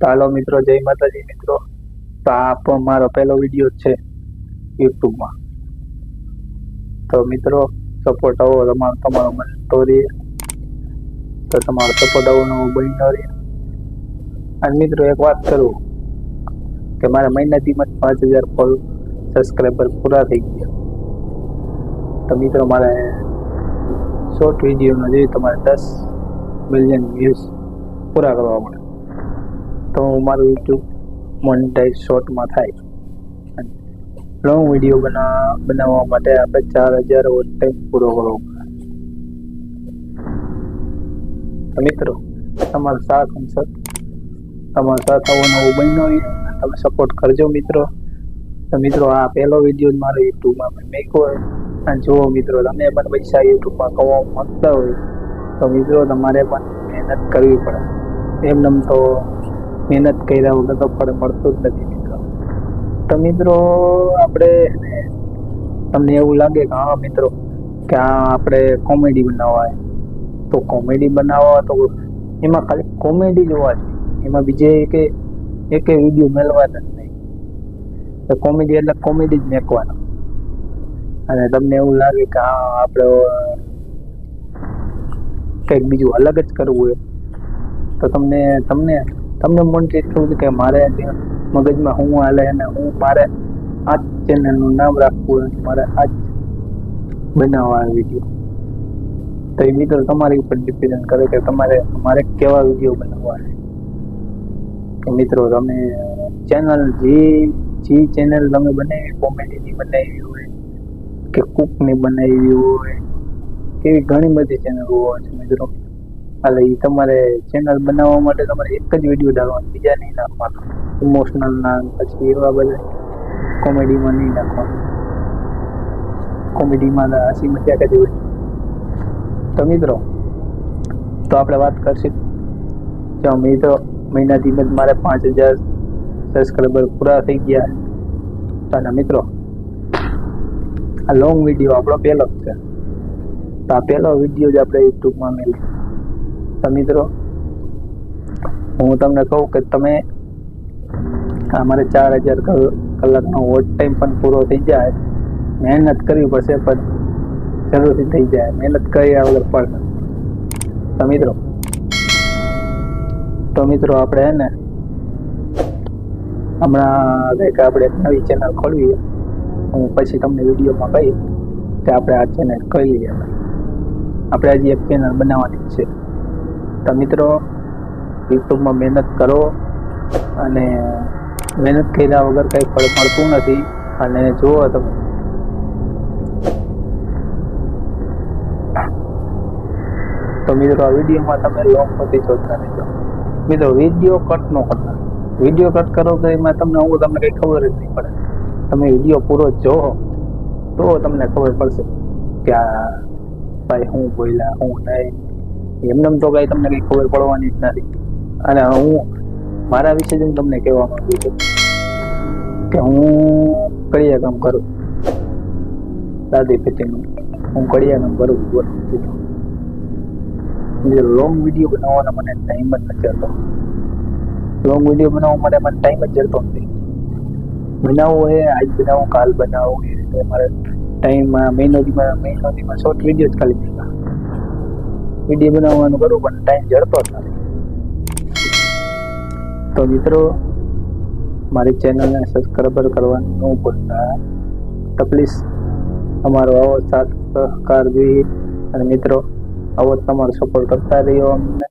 તો હાલો મિત્રો, જય માતાજી મિત્રો. તો આ પણ મારો પહેલો વીડિયો છે યુટ્યુબમાં. તો મિત્રો સપોર્ટ આવો તમારો તમારો મળતો રહે તો તમારો સપોર્ટ આવો નવો બન્યો રહે. અને મિત્રો, એક વાત કરું કે મારા મહિનાથી મત પાંચ હજાર ફોલ સબસ્ક્રાઈબર પૂરા થઈ ગયા. તો મિત્રો, મારે શોર્ટ વિડીયોનો જોઈએ, તમારે દસ મિલિયન વ્યૂઝ પૂરા કરવા પડે. તો મારું યુટ્યુબ મોનિટાઈઝ શોર્ટમાં થાય. લોંગ વીડિયો બના, બનાવવા માટે આપણે ચાર હજાર વોટ ટાઈમ પૂરો કરવો મિત્રો, તમારો સાથ સર તમારો સાથ આવો નવો બન્યો તમે સપોર્ટ કરજો મિત્રો. તો મિત્રો, આ પહેલો વીડિયો જ મારો યુટ્યુબમાં મેં મેક્યો હોય. અને જુઓ મિત્રો, તમે પણ પૈસા યુટ્યુબમાં કમાવા માંગતા હોય તો મિત્રો, તમારે પણ મહેનત કરવી પડે. એમ નમ તો મહેનત કર્યા વગર તો ફળ મળતું જ નથી મિત્રો. તો મિત્રો, આપણે તમને એવું લાગે કે, હા, મિત્રો, કે આ આપણે કોમેડી બનાવવા તો કોમેડી બનાવવા તો એમાં ખાલી કોમેડી જોવા છે એમાં બીજે કે એક વીડિયો મેળવાના જ નહીં. કોમેડી એટલે કોમેડી જ મેકવાનો. અને તમને એવું લાગે કે, હા, આપણે, કંઈક બીજું અલગ જ કરવું હોય. તો તમને તમને તમને મન થયું કે મારે મગજમાં હું હાલે અને હું મારે આ ચેનલનું નામ રાખવું અને મારે આ બનાવવા વીડિયો તો એ મિત્રો તમારી ઉપર ડિપેન્ડ કરે કે તમારે, મારે કેવા વીડિયો બનાવવા છે? મિત્રો તમે ચેનલ જે જે ચેનલ તમે બનાવી કોમેડીની બનાવી હોય, કે કુકની બનાવી હોય એવી ઘણી બધી ચેનલો હોય છે મિત્રો. એટલે એ તમારે ચેનલ બનાવવા માટે તમારે એક જ વીડિયો ડાલવાનો, બીજા નહીં નાખવાનો ઇમોશનલ ના, પછી એવા બધા કોમેડીમાં નહીં નાખવાનું કોમેડીમાં હસી મજાક જ હોય. તો મિત્રો, તો આપણે વાત કરશું. જો મિત્રો, મહિનાથી જ મારે પાંચ હજાર સબસ્ક્રાઈબર પૂરા થઈ ગયા. અને મિત્રો, આ લોંગ વીડિયો આપણો પહેલો છે. તો આ પહેલો વીડિયો જ આપણે યુટ્યુબમાં મેળવી તો મિત્રો હું તમને કહું કે તમે અમારે ચાર હજાર કલાકનો વોટ ટાઈમ પણ પૂરો થઈ જાય. મહેનત કરવી પડશે, પણ જરૂરથી થઈ જાય. મહેનત કર્યા વગર પણ તો મિત્રો તો મિત્રો આપણે હે ને, હમણાં કંઈક આપણે નવી ચેનલ ખોલવી હું પછી તમને વિડીયોમાં કહીશ કે આપણે આ ચેનલ કરી આપણે હજી એક ચેનલ બનાવવાની છે. તો મિત્રો. યુટ્યુબમાં મહેનત કરો અને મહેનત કર્યા વગર કંઈ ફળ મળતું નથી. અને જુઓ તમે. તો મિત્રો, આ વિડીયોમાં તમે લોંગ પછી જોતા રહેજો મિત્રો, વીડિયો કટ ન કરતા. વીડિયો કટ કરો તો એમાં તમને હું તમને કંઈ ખબર જ નહીં પડે. તમે વીડિયો પૂરો જોવો તો તમને ખબર પડશે કે આ ભાઈ હું બોલ્યા, હું નહીં. એમને તો કઈ તમને કઈ ખબર પડવાની જ નથી. અને હું, મારા વિશે જ હું તમને કહેવા માંગુ છું કે હું કડિયા કામ કરું. દાદી પિતિનું. હું કડિયા કામ કરું જે લોંગ વીડિયો બનાવવાનો મને ટાઈમ જ નથી હતો લોંગ વીડિયો બનાવવા માટે મને ટાઈમ જ જતો નથી. બનાવવો એ આજ બનાવો, કાલ બનાવો એ રીતે મારે ટાઈમમાં મહિનો દીમાં મહિનો દીમાં શોર્ટ વીડિયો જ ખાલી વીડિયો બનાવવાનું કરું, પણ ટાઈમ જડતો જ નથી. તો મિત્રો, મારી ચેનલને સબસ્ક્રાઈબર કરવાનું ભૂલતા. તો પ્લીઝ અમારો આવો સાથ સહકાર જોઈએ. અને મિત્રો, આવો તમારો સપોર્ટ કરતા રહ્યો અમને